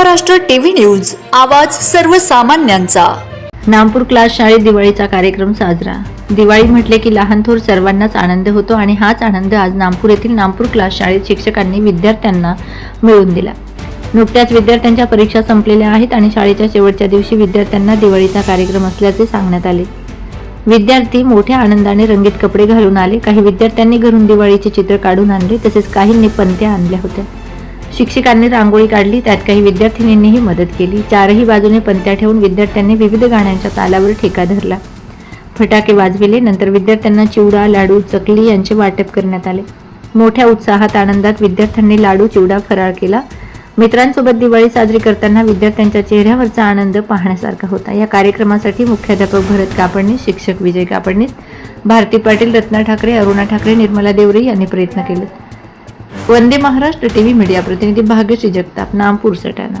Maharashtra TV news आवाज सर्वसामान्यांचा. Nampur class शाळेत दिवाळीचा कार्यक्रम साजरा. दिवाळी म्हटले की लहान थोर सर्वांनाच आनंद होतो आणि हाच आनंद आज नामपूर येथील नामपूर क्लास शाळेत शिक्षकांनी विद्यार्थ्यांना मिळवून दिला. नुकत्याच विद्यार्थ्यांच्या परीक्षा संपलेल्या आहेत आणि शाळेच्या शेवटच्या दिवशी विद्यार्थ्यांना दिवाळीचा कार्यक्रम असल्याचे सांगण्यात आले. विद्यार्थी मोठ्या आनंदाने रंगीत कपडे घालून आले. काही विद्यार्थ्यांनी घरून दिवाळीचे चित्र काढून आणले तसेच काहींनी पंत्या आणल्या होत्या. शिक्षकांनी रांगोळी काढली त्यात काही विद्यार्थिनींनीही मदत केली. चारही बाजूने पंत्या ठेवून विद्यार्थ्यांनी विविध गाण्यांच्या तालावर ठेका धरला. फटाके वाजविले नंतर विद्यार्थ्यांना चिवडा लाडू चकली यांचे वाटप करण्यात आले. मोठ्या उत्साहात आनंदात विद्यार्थ्यांनी लाडू चिवडा फराळ केला. मित्रांसोबत दिवाळी साजरी करताना विद्यार्थ्यांच्या चेहऱ्यावरचा आनंद पाहण्यासारखा होता. या कार्यक्रमासाठी मुख्याध्यापक भरत कापडणीस शिक्षक विजय कापडणीस भारती पाटील रत्ना ठाकरे अरुणा ठाकरे निर्मला देवरे यांनी प्रयत्न केले. वंदे महाराष्ट्र टीव्ही मीडिया प्रतिनिधी भाग्यश्री जगताप नामपूर सटाणा.